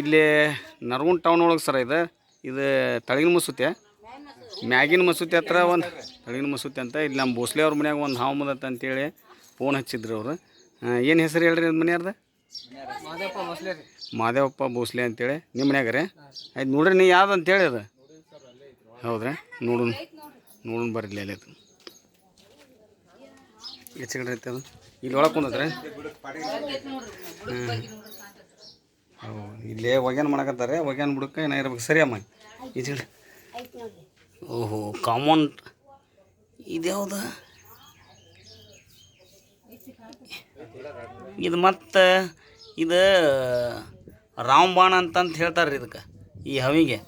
ಇಲ್ಲಿ ನರಗುಂದ್ ಟೌನ್ ಒಳಗೆ ಸರ್ ಇದು. ಇದು ತಳಗಿನ ಮಸೂತಿ. ಮ್ಯಾಗಿನ ಮಸೂತಿ ಹತ್ರ ಒಂದು ತಳಗಿನ ಮಸೂತಿ ಅಂತ. ಇಲ್ಲಿ ನಮ್ಮ ಭೋಸ್ಲೆ ಅವ್ರ ಮನ್ಯಾಗ ಒಂದು ಹಾವು ಬಂದತ್ತ ಅಂತೇಳಿ ಫೋನ್ ಹಚ್ಚಿದ್ರು ಅವರು. ಏನು ಹೆಸರು ಹೇಳ್ರಿ ನಿಮ್ಮ ಮನೆಯವ್ರದ್ದು ಮಾದೇವಪ್ಪ ಭೋಸ್ಲೆ ಅಂತೇಳಿ. ನಿಮ್ಮ ಮನ್ಯಾಗ ರೀ? ಆಯ್ತು ನೋಡ್ರಿ, ನೀ ಯಾವ್ದು ಅಂತೇಳಿ ಅದು? ಹೌದ್ರಾ ನೋಡೋಣ ನೋಡೋಣ ಬರ್ರಿ ಅಲ್ಲಿ ಅದು ಹೆಚ್ಚಿಗೆ ಅದು. ಇಲ್ಲಿ ಒಳಗೆ ಹ್ಞೂ ಇಲ್ಲೇ ಒಗ್ಯಾನ ಮಾಡಕತ್ತಾರೆ ಒಗ್ಯಾನ ಬುಡಕ್ಕೆ ಏನ ಇರ್ಬೇಕು ಸರಿ ಅಮ್ಮ. ಇದು ಓಹೋ ಕಾಮನ್ ಇದ್ಯಾವ್ದು? ಇದು ಮತ್ತು ಇದು ರಾಮಬಾಣ ಅಂತಂತ ಹೇಳ್ತಾರೆ ರೀ ಇದಕ್ಕೆ, ಈ ಹವಿಗೆ.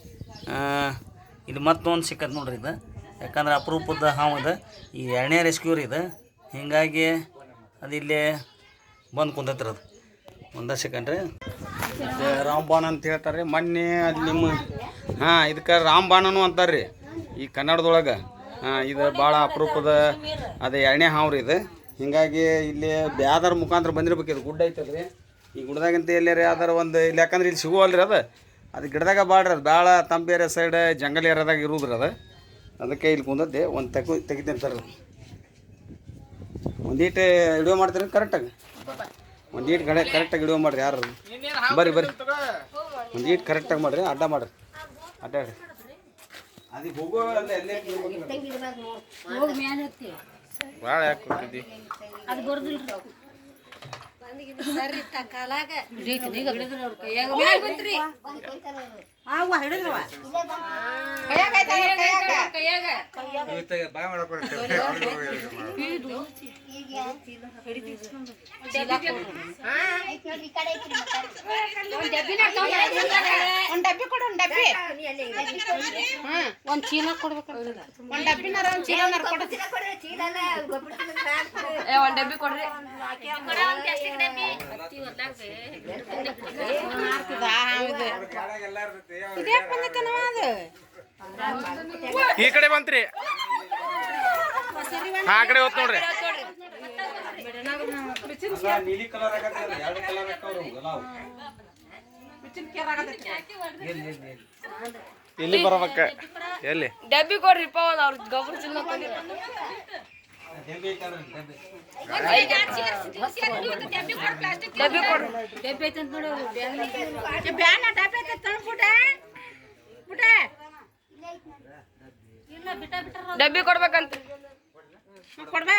ಇದು ಮತ್ತೊಂದು ಸಿಕ್ಕತ್ ನೋಡ್ರಿ ಇದು. ಯಾಕಂದ್ರೆ ಅಪರೂಪದ ಹಾವು ಇದು. ಈ ಎರಡನೇ ರೆಸ್ಕ್ಯೂ ರೀ ಇದು. ಹೀಗಾಗಿ ಅದು ಇಲ್ಲೇ ಬಂದು ಕುಂತತ್ರಿ ಅದು. ಒಂದ ಸೆಕೆಂಡ್ ಇದು ರಾಮಬಾಣ ಅಂತ ಹೇಳ್ತಾರೆ ಮೊನ್ನೆ ಅಲ್ಲಿ ನಿಮ್ಮ, ಹಾಂ, ಇದಕ್ಕೆ ರಾಮಬಾಣನು ಅಂತಾರೆ ರೀ ಈ ಕನ್ನಡದೊಳಗೆ. ಹಾಂ, ಇದು ಭಾಳ ಅಪರೂಪದ, ಅದು ಎಣ್ಣೆ ಹಾವು ರೀ ಇದು. ಹೀಗಾಗಿ ಇಲ್ಲಿ ಬ್ಯಾದರ್ ಮುಖಾಂತರ ಬಂದಿರ್ಬೇಕು ಇದು. ಗುಡ್ಡ ಐತಲ್ರಿ ಈ ಗುಡ್ಡದಾಗಂತ ಎಲ್ಲಾರ ಯಾವ್ದಾರ ಒಂದು ಇಲ್ಲಿ ಯಾಕಂದ್ರೆ ಇಲ್ಲಿ ಸಿಗುವಲ್ರಿ ಅದು. ಅದು ಗಿಡದಾಗ ಬಾಡ್ರಿ ಅದು. ಭಾಳ ತಂಬೇರೆ ಸೈಡ್ ಜಂಗಲ್ ಏರಿಯಾದಾಗ ಇರುದ್ರಿ ಅದು. ಅದಕ್ಕೆ ಇಲ್ಲಿ ಕುಂದದ್ದೆ. ಒಂದು ತೆಗು ತೆಗಿತೀನಿ ಸರ್. ಒಂದೀಟು ವಿಡಿಯೋ ಮಾಡ್ತೀರಿ ಕರೆಕ್ಟಾಗಿ ಒಂದೀಟು ಕಡೆ ಕರೆಕ್ಟಾಗಿ ಇಡುವ ಮಾಡ್ರಿ ಯಾರು ಬರ್ರಿ ಬರ್ರಿ. ಒಂದೀಟ್ ಕರೆಕ್ಟಾಗಿ ಮಾಡ್ರಿ ಅಡ್ಡ ಮಾಡ್ರಿ. ಅಡ್ಡಾಡ್ರಿ ಭಾಳ ಯಾಕೆ ಕೊಟ್ಟಿದ್ದಿ? ಸರಿ ಕಾಲಾಗ. ಹಿಡಿದ್ರು ಅವ್ರ ಕೈಯಾಗ ಮ್ಯಾಲ ಬಂತ್ರಿ ಅವ್ವ ಹಿಡಿದ್ರವ ಕೈಯಾಗ ಒಂದ್ ಡಬ್ಬಿ ಕೊಡು ಒಂದ್ ಡಬ್ಬಿ ಒಂದ್ ಚೀಲ ಕೊಡ್ಬೇಕು ಒಂದ್ ಡಬ್ಬಿನಾರ ಒಂದ್ ಚೀಲನಾರ ಕೊಡು ಏ ಒಂದ್ ಡಬ್ಬಿ ಕೊಡ್ರಿ ಮಾಡ್ತಿದ ಹಾವಿದು ಇದ್ಯಾಕ್ ಬಂದೈತನವ ಅದು? ಈ ಕಡೆ ಬಂತ್ರಿ. ಆ ಕಡೆ ಹೋತ್ ನೋಡ್ರಿ. ನೀಲಿ ಕಲರ್ ಎರಡು ಕಲರ್ ಎಲ್ಲಿ ಬರ್ಬೇಕ. ಎಲ್ಲಿ? ಡಬ್ಬಿ ಕೊಡ್ರಿಪ್ಪ ಒಂದ್ ಅವ್ರ ಗೊಬ್ಬರ ಚಿನ್ನ ಡಬ್ಬಿ ಕೊಡ್ರಿ ಡಬ್ಬಿ ಐತೆ ಅಂತ ನೋಡು ಬ್ಯಾನ ಡಬ್ಬಿ ಐತೆ ತಂದ್ ಪುಟ ಪುಟ ಡಬ್ಬಿ ಕೊಡ್ಬೇಕಂತ ಕೊಡ್ಬಾ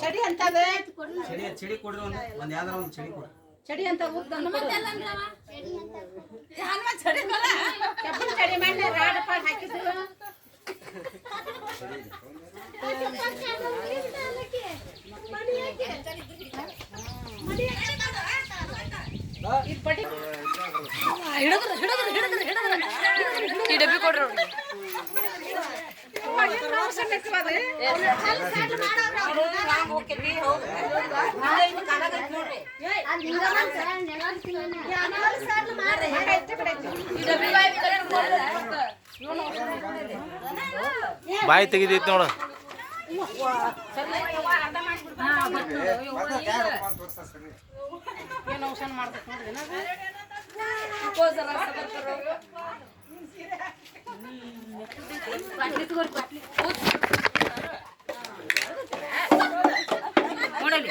ಚಡಿ ಅಂತದ ಚಡಿ ಚಡಿ ಕೊಡ್ರಿ ಒಂದು ಒಂದು ಯಾವ್ದಾರ ಒಂದು ಚಡಿ ಕೊಡ್ರಿ ಚಡಿ ಅಂತ ಉದ್ದ ಚಡಿ ಕೆಬ್ಬನ ಚಡಿ ಮಾಡಿ ರಾಡ್ ಪಾಡ್ ಹಾಕಿದ್ದು ಹಿಡಿದ್ರು ಹಿಡಿದ್ರು ಹಿಡಿದ್ರು ಹಿಡಿದ್ರು ಈ ಡಬ್ಬಿ ಕೊಡ್ರಿ ಅವ್ರು. ಈ ಡಬ್ಬಿ ಬಾಯಿ ತೆಗಿದೈತಿ ನೋಡು. ಏನು ನೋಡಲ್ಲಿ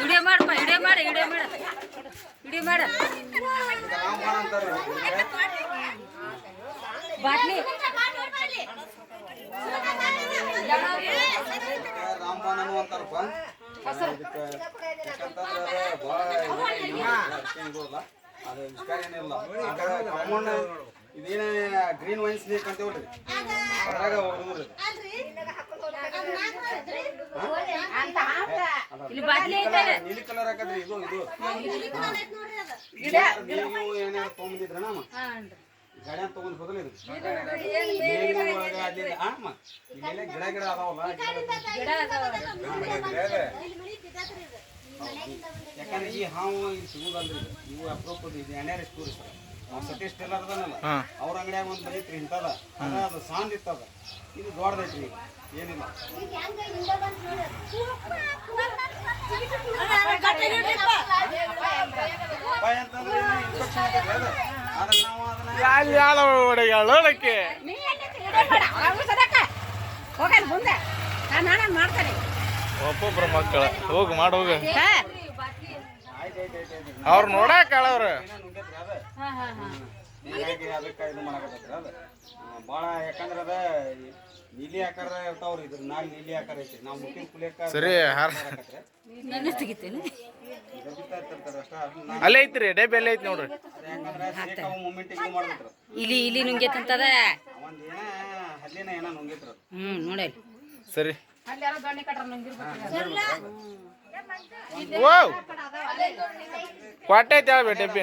ವಿಡಿಯೋ ಮಾಡಪ್ಪ ವಿಡಿಯೋ ಮಾಡಿ ವಿಡಿಯೋ ಮಾಡ. ವಿಡಿಯೋ ಮಾಡ. ಬಾಟ್ಲಿ. ರಾಮಬಾಣನು ಅಂತಾರಪ್ಪ ಭಾಳ ಅದು ವಿಸ್ತಾರ ಏನಿಲ್ಲ ಇದೇನೇ ಗ್ರೀನ್ ವೈನ್ಸ್ ನೀರ್ ಅದ್ರಾಗ ಹುಡುಗರು ಐತೆ ನೀಲಿ ಕಲರ್ ಹಾಕದ್ರಿ ಇದು ಇದು. ನೀವು ಏನಾರು ತೊಗೊಂಡಿದ್ರಣ ಗಾಡಿ ಅಂತ ತಗೊಂಡ್ ಹೋಗಲ್ಲ ಇದು? ಅಮ್ಮ, ಇಲ್ಲೆಲ್ಲ ಗಿಡ ಗಿಡ ಅದಾವಲ್ಲ ಯಾಕಂದ್ರೆ ಈ ಹಾವು ಇಲ್ಲಿ ಸಿಗುದಲ್ರಿ. ಇದು. ಇವು ಅಪ್ರೂಪದ ಇದು. ಎಣ್ಣೆ ಸ್ಟೋರಿ ಸರ್. ನಾವು ಸತೀಶ್ ಟೇಲರ್ ಅದಾನಲ್ಲ ಅವ್ರ ಅಂಗಡಿಯಾಗ ಒಂದು ಇಂಥದ. ಅದ ಅದು ಸಾಂದ್ ಇತ್ತದ. ಇದು ದೊಡ್ಡದೈತ್ರಿ ಏನಿಲ್ಲ. ಬಾಯ್ ಅಂತಂದ್ರೆ ಇನ್ಫೆಕ್ಷನ್ ಐತ್ರಿ ಅದು. ನಾವು ಅದನ್ನ ಮಕ್ಕಳ ಹೋಗಿ ಮಾಡಿ ಹೋಗ ಹಾ ಆಯ್ತು ಆಯ್ತು ಆಯ್ತು ಆಯ್ತು ಅವ್ರು ನೋಡಾಕ ಅವ್ರ ಹೀಗಾಗಿ ಅದಕ್ಕೆ ಇದು ಮಾಡಕತ್ತೈತ್ರಿ ಅದು. ಭಾಳ ಯಾಕಂದ್ರೆ ಅದ ನೀಲಿ ಆಕಾರ ಇರ್ತಾವ್ರಿ ಇದ್ರ ನಾಲ್ ನೀಲಿ ಆಕಾರ ಐತಿ. ನಾವು ಮುಟ್ಟಿನ ಕುಲಿಯಕ್ಕ ಸರಿ ಅಲ್ಲೇ ಐತ್ರಿ ಡಬ್ಬಿ ಅಲ್ಲೇ ಐತಿ ನೋಡ್ರಿ. ಇಲಿ ಇಲಿ ನುಂಗೇತಂತದ ಹಲ್ಲಿನ ಏನ ನುಂಗಿತ್ರಿ ಅದು. ಹ್ಞೂ ನೋಡಿ ಸರಿ. ಓ ಕೊಟ್ಟೆ ಐತಿ ಹೇಳ್ಬೇ ಡಬ್ಬಿ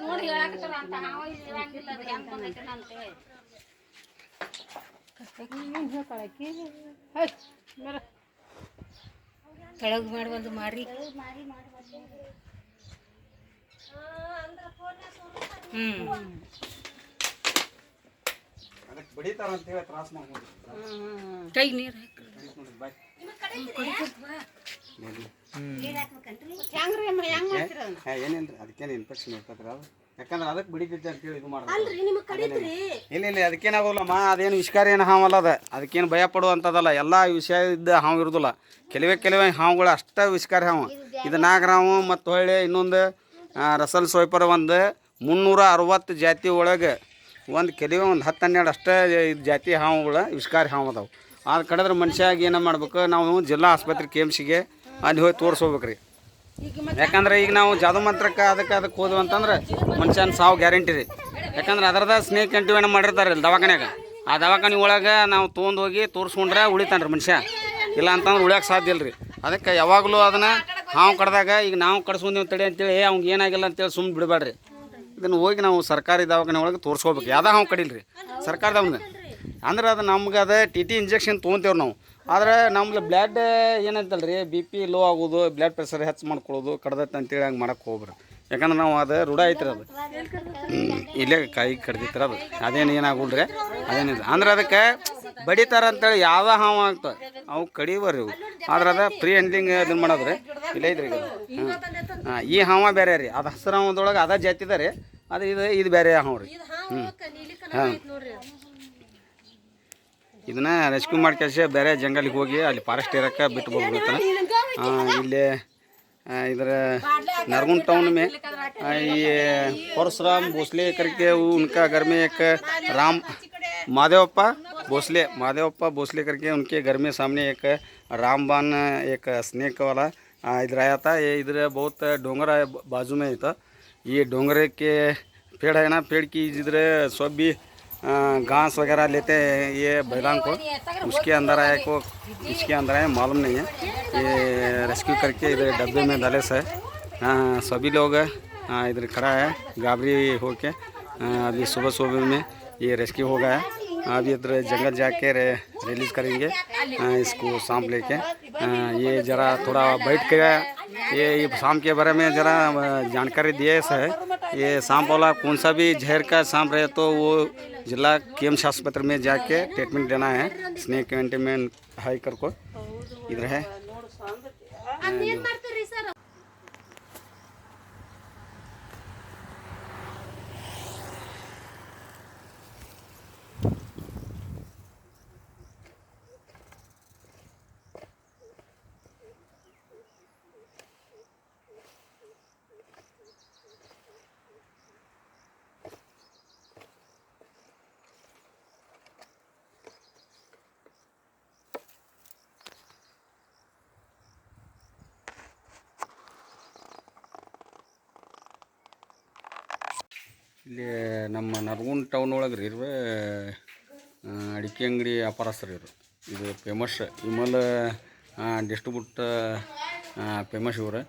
ನೋಡಿ ಹೇಳಕತ್ತಾರ ಅಂತ. ಹಾವ ಇರಂಗಿಲ್ಲ ಅದು ಹೆಂಗ್ ಬಂದೈತೆ ಅಂತ ಕೆಳಗೆ ಮಾಡುವಂದು ಮಾಡ್ರಿ ಅದಕ್ಕೆ ಬಡಿತಾರ ಅಂತ ಹೇಳಿ ತ್ರಾಸ ಕೈ ನೀರು ಬಾಯ್. ಅದಕ್ಕೇನು ಇನ್ಫೆಕ್ಷನ್ ಇರ್ತದ್ರಿ ಅದು. ಯಾಕಂದ್ರೆ ಅದಕ್ಕೆ ಬಿಡಿತೈತೆ ಅಂತೇಳಿ ಇದು ಮಾಡ್ತಾರೆ ಇಲ್ಲ ಇಲ್ಲ ಅದಕ್ಕೇನಾಗೋಲ್ಲಮ್ಮ ಅದೇನು ವಿಷಕಾರಿ ಏನು ಹಾವಲ್ಲ ಅದ. ಅದಕ್ಕೇನು ಭಯ ಪಡುವಂಥದ್ದಲ್ಲ. ಎಲ್ಲ ವಿಷಯ ಇದ್ದ ಹಾವು ಇರೋದಿಲ್ಲ. ಕೆಲವೇ ಕೆಲವೇ ಹಾವುಗಳು ಅಷ್ಟೇ ವಿಷಕಾರಿ ಹಾವು. ಇದು ನಾಗರಾವು ಮತ್ತು ಹೊಳ್ಳಿ ಇನ್ನೊಂದು ರಸಲ್ ಸ್ವೈಪರ್ ಒಂದು ಮುನ್ನೂರ ಅರವತ್ತು ಜಾತಿ ಒಳಗೆ ಒಂದು ಕೆಲವೇ ಒಂದು ಹತ್ತು ಹನ್ನೆರಡು ಅಷ್ಟೇ ಇದು ಜಾತಿ ಹಾವುಗಳು ವಿಷಕಾರಿ ಹಾವು ಅದಾವೆ. ಆದ ಕಡಿದ್ರೆ ಮನುಷ್ಯಾಗ ಏನು ಮಾಡ್ಬೇಕು, ನಾವು ಜಿಲ್ಲಾ ಆಸ್ಪತ್ರೆ ಕೆ ಎಂ ಸಿಗೆ ಅಲ್ಲಿ ಹೋಗಿ ತೋರಿಸ್ಕೋಬೇಕ್ರಿ. ಯಾಕಂದ್ರೆ ಈಗ ನಾವು ಜಾದು ಮಂತ್ರಕ್ಕೆ ಅದಕ್ಕೆ ಅದಕ್ಕೆ ಹೋದ್ವು ಅಂತಂದ್ರೆ ಮನುಷ್ಯನ ಸಾವು ಗ್ಯಾರಂಟಿ ರೀ. ಯಾಕಂದ್ರೆ ಅದರದ ಸ್ನೇಕ್ ಅಂಟಿವೇನ ಮಾಡಿರ್ತಾರೆ ಇಲ್ಲಿ ದವಾಖಾನ್ಯಾಗ. ಆ ದವಾಖಾನೆ ಒಳಗೆ ನಾವು ತೊಗೊಂಡು ಹೋಗಿ ತೋರಿಸ್ಕೊಂಡ್ರೆ ಉಳಿತಾನ್ರಿ ರೀ ಮನುಷ್ಯ. ಇಲ್ಲ ಅಂತಂದ್ರೆ ಉಳಿಯೋಕೆ ಸಾಧ್ಯ ಇಲ್ಲ ರೀ ಅದಕ್ಕೆ ಯಾವಾಗಲೂ ಅದನ್ನು ಹಾವು ಕಡ್ದಾಗ ಈಗ ನಾವು ಕಡಿಸ್ಕೊಂಡೇವು ತಡಿ ಅಂತೇಳಿ, ಏ ಅವ್ನಿಗೆ ಏನಾಗಿಲ್ಲ ಅಂತೇಳಿ ಸುಮ್ಮನೆ ಬಿಡಬೇಡ್ರಿ ಇದನ್ನು ಹೋಗಿ ನಾವು ಸರ್ಕಾರಿ ದವಾಖಾನೆ ಒಳಗೆ ತೋರಿಸ್ಕೋಬೇಕು. ಯಾವ್ದು ಹಾವು ಕಡಿಲ್ಲ ರೀ ಸರ್ಕಾರದವ್ನ ಅಂದ್ರೆ ಅದು ನಮ್ಗೆ ಅದು ಟಿ ಟಿ ಇಂಜೆಕ್ಷನ್ ತೊಗೊಂತೇವ್ರಿ ನಾವು. ಆದ್ರೆ ನಮ್ದು ಬ್ಲಡ್ ಏನಂತಲ್ಲ ರೀ ಬಿ ಪಿ ಲೋ ಆಗೋದು ಬ್ಲಡ್ ಪ್ರೆಷರ್ ಹೆಚ್ಚು ಮಾಡ್ಕೊಳ್ಳೋದು ಕಡ್ದೈತೆ ಅಂತೇಳಿ ಹಂಗೆ ಮಾಡಕ್ಕೆ ಹೋಗ್ಬ್ರಿ ಯಾಕಂದ್ರೆ ನಾವು ಅದು ರೂಢ ಐತ್ರಿ ಅದು. ಇಲ್ಲೇ ಕಾಯಿ ಕಡ್ದಿತ್ತರ ಅದು. ಅದೇನು ಏನಾಗುಲ್ರಿ ಅದೇನಿಲ್ಲ. ಅಂದ್ರೆ ಅದಕ್ಕೆ ಬಡಿತಾರ ಅಂತೇಳಿ ಯಾವ ಹಾವು ಆಗ್ತವೆ ಅವು ಕಡಿವರಿ ಇವು ಆದ್ರೆ ಅದ ಫ್ರೀ ಹ್ಯಾಂಡ್ಲಿಂಗ್ ಇದನ್ನ ಮಾಡೋದ್ರಿ ಇಲ್ಲ ಐತ್ರಿ ಈಗ ಹಾಂ ಈ ಹಾವ ಬೇರೆ ರೀ ಅದು ಹಸಿರು ಹಾವದೊಳಗೆ ಅದ ಜಾತಿದ ರೀ ಅದು ಇದು ಇದು ಬೇರೆ ಹಾವು ರೀ ಹ್ಞೂ ಹಾಂ ಇದನ್ನ ರೆಸ್ಕ್ಯೂ ಮಾಡಿ ಕೆಲಸ ಬೇರೆ ಜಂಗಲಿಗೆ ಹೋಗಿ ಅಲ್ಲಿ ಫಾರೆಸ್ಟ್ ಏರಿಯಾಕ್ಕೆ ಬಿಟ್ಟು ಬರ್ಬೇಕು ಇಲ್ಲಿ ಆ, ಇದರ नरगुन टाउन में आ, ये परशुराम भोसले करके वो उनका घर में एक राम महादेवप्पा भोसले महादेवप्पा भोसले करके उनके घर में सामने एक रामबान एक स्नेक वाला इधर आया था। ये इधर बहुत डोंगर है बाजू में था। ये डोंगरे के पेड़ है ना पेड़ की इधर सब भी घास वगैरह लेते हैं ये बैलांग को। उसके अंदर आए को इसके अंदर आए मालूम नहीं है। ये रेस्क्यू करके इधर डब्बे में डाले से। हाँ, सभी लोग इधर खड़ा है गाबरी होके अभी सुबह सुबह में। ये रेस्क्यू हो गया है। अभी इधर जंगल जाके रे, रिलीज़ करेंगे इसको सांप लेके। ये ज़रा थोड़ा बैठ के ये ये सांप के बारे में ज़रा जानकारी दिए है। ये सांप वाला कौन सा भी जहर का सांप रहे तो वो जिला केम्स अस्पताल में जाके ट्रीटमेंट देना है। स्नेक एंटीमेंट हाई कर को। इधर है। ಇಲ್ಲಿ ನಮ್ಮ ನರಗುಂದ ಟೌನ್ ಒಳಗೆ ರೀ ಇರುವ ಅಡಿಕೆ ಅಂಗಡಿ ವ್ಯಾಪಾರಸ್ಥರು ಇವರು. ಇದು ಫೇಮಸ್. ವಿಮಲ್ ಡಿಸ್ಟ್ರಿಬ್ಯೂಟ್ ಫೇಮಸ್ ಇವರು.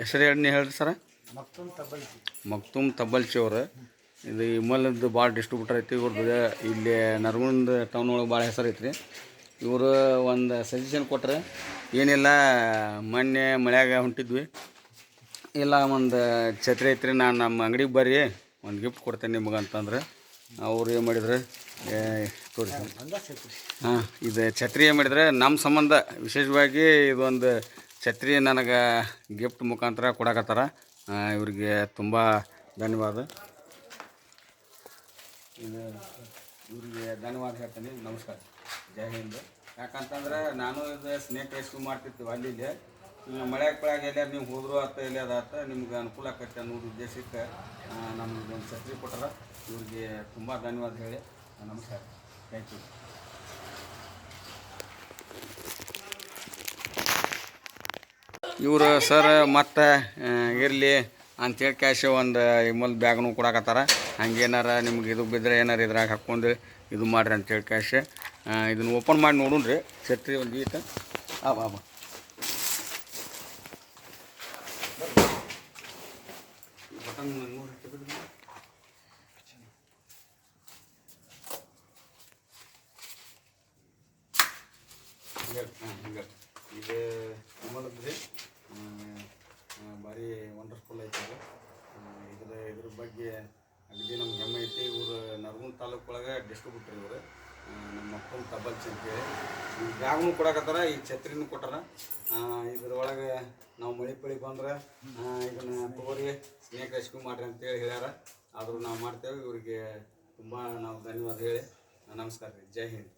ಹೆಸರು ಎಣ್ಣೆ ಹೇಳಿರಿ ಸರ? ಮಕ್ತುಮ್ ತಬ್ಬಲ್ಚಿ ಅವರು. ಇದು ವಿಮಲದ್ದು ಭಾಳ ಡಿಸ್ಟ್ರಿಬ್ಯೂಟರ್ ಐತಿ ಇವ್ರದ್ದು ಇಲ್ಲಿ ನರಗುಂದ ಟೌನ್ ಒಳಗೆ ಭಾಳ ಹೆಸರು ಐತ್ರಿ. ಇವರು ಒಂದು ಸಜೆಷನ್ ಕೊಟ್ಟರೆ ಏನಿಲ್ಲ ಮೊನ್ನೆ ಮಳೆಯಾಗ ಹೊಂಟಿದ್ವಿ. ಇಲ್ಲ ಒಂದು ಛತ್ರಿ ಐತ್ರಿ. ನಾನು ನಮ್ಮ ಅಂಗಡಿಗೆ ಬರ್ರಿ. ಒಂದು ಗಿಫ್ಟ್ ಕೊಡ್ತೇನೆ ನಿಮಗೆ ಅಂತಂದ್ರೆ. ಅವ್ರು ಏನು ಮಾಡಿದ್ರು ತೋರಿಸಿ. ಹಾಂ, ಇದು ಛತ್ರಿ ಏನು ಮಾಡಿದ್ರೆ ನಮ್ಮ ಸಂಬಂಧ, ವಿಶೇಷವಾಗಿ ಇದೊಂದು ಛತ್ರಿ ನನಗೆ ಗಿಫ್ಟ್ ಮುಖಾಂತರ ಕೊಡಕತ್ತಾರ. ಇವರಿಗೆ ತುಂಬ ಧನ್ಯವಾದ. ಇದು ಇವರಿಗೆ ಧನ್ಯವಾದ ಹೇಳ್ತೀನಿ. ನಮಸ್ಕಾರ. ಜೈ ಹಿಂದ್. ಯಾಕಂತಂದ್ರೆ ನಾನು ಇದು ಸ್ನೇಕ್ ರೆಸ್ಕ್ಯೂ ಮಾಡ್ತಿರ್ತೀವಿ ಅಲ್ಲಿ ಇಲ್ಲಿ. ಈಗ ಮಳೆಯಾಗ ಪಳ್ಯಾಗ ಎಲ್ಲಾರು ನೀವು ಹೋದ್ರು ಆತ ಎಲ್ಲಿ ಅದಾತ ನಿಮ್ಗೆ ಅನುಕೂಲ ಆಕತ್ತೆ ಅನ್ನೋ ಉದ್ದೇಶಕ್ಕೆ ನಮ್ಗೆ ಒಂದು ಛತ್ರಿ ಕೊಟ್ಟಾರ. ಇವ್ರಿಗೆ ತುಂಬ ಧನ್ಯವಾದ ಹೇಳಿ. ನಮಸ್ಕಾರ. ಥ್ಯಾಂಕ್ ಯು ಇವರು ಸರ್ ಮತ್ತೆ ಇರಲಿ ಅಂತೇಳಿ ಕ್ಯಾಶ್ ಒಂದು ಇಮಲ್ ಬ್ಯಾಗ್ನು ಕೊಡಕತ್ತಾರ. ಹಂಗೇನಾರ ನಿಮ್ಗೆ ಇದು ಬಿದ್ದರೆ ಏನಾರು ಇದ್ರಾಗ ಹಾಕ್ಕೊಂಡು ಇದು ಮಾಡ್ರಿ ಅಂತೇಳಿ ಕ್ಯಾಶ್ ಇದನ್ನು ಓಪನ್ ಮಾಡಿ ನೋಡೋಣ ರೀ ಛತ್ರಿ ಒಂದು ಈಟ ಆ ಬಾ ಬಾ ಬಟನ್ ನೋಡಿ ತೆಗೆದು ಹಿಂಗೆ ಇದು ವಿಮಲದ್ದು ರೀ ಭಾರಿ ವಂಡರ್ಫುಲ್ ಐತೆ ಇದರ ಇದ್ರ ಇದ್ರ ಬಗ್ಗೆ ಅಗದಿ ನಮ್ಗೆ ಹೆಮ್ಮೆ ಐತಿ. ಇವರು ನರಗುಂದ ತಾಲೂಕು ಒಳಗೆ ಡಿಸ್ಟ್ರಿಬ್ಯೂಟರ್ ಇವರು. ನಮ್ಮ ಅಪ್ಪನ ತಬ್ಬಲ್ಚಿ ಅಂತೇಳಿ ಈ ಬ್ಯಾಗ್ನು ಕೊಡಕತ್ತಾರ, ಈ ಛತ್ರಿನೂ ಕೊಟ್ಟಾರ. ಇದ್ರೊಳಗೆ ನಾವು ಮಳೆ ಪಳಿ ಬಂದ್ರೆ ಇದನ್ನ ತಗೋರಿ ಸ್ನೇಹ ರೆಸ್ಕ್ಯೂ ಮಾಡ್ರಿ ಅಂತೇಳಿ ಹೇಳ್ಯಾರ. ಆದರೂ ನಾವು ಮಾಡ್ತೇವೆ. ಇವರಿಗೆ ತುಂಬ ನಾವು ಧನ್ಯವಾದ ಹೇಳಿ. ನಮಸ್ಕಾರ ರೀ. ಜೈ ಹಿಂದ್.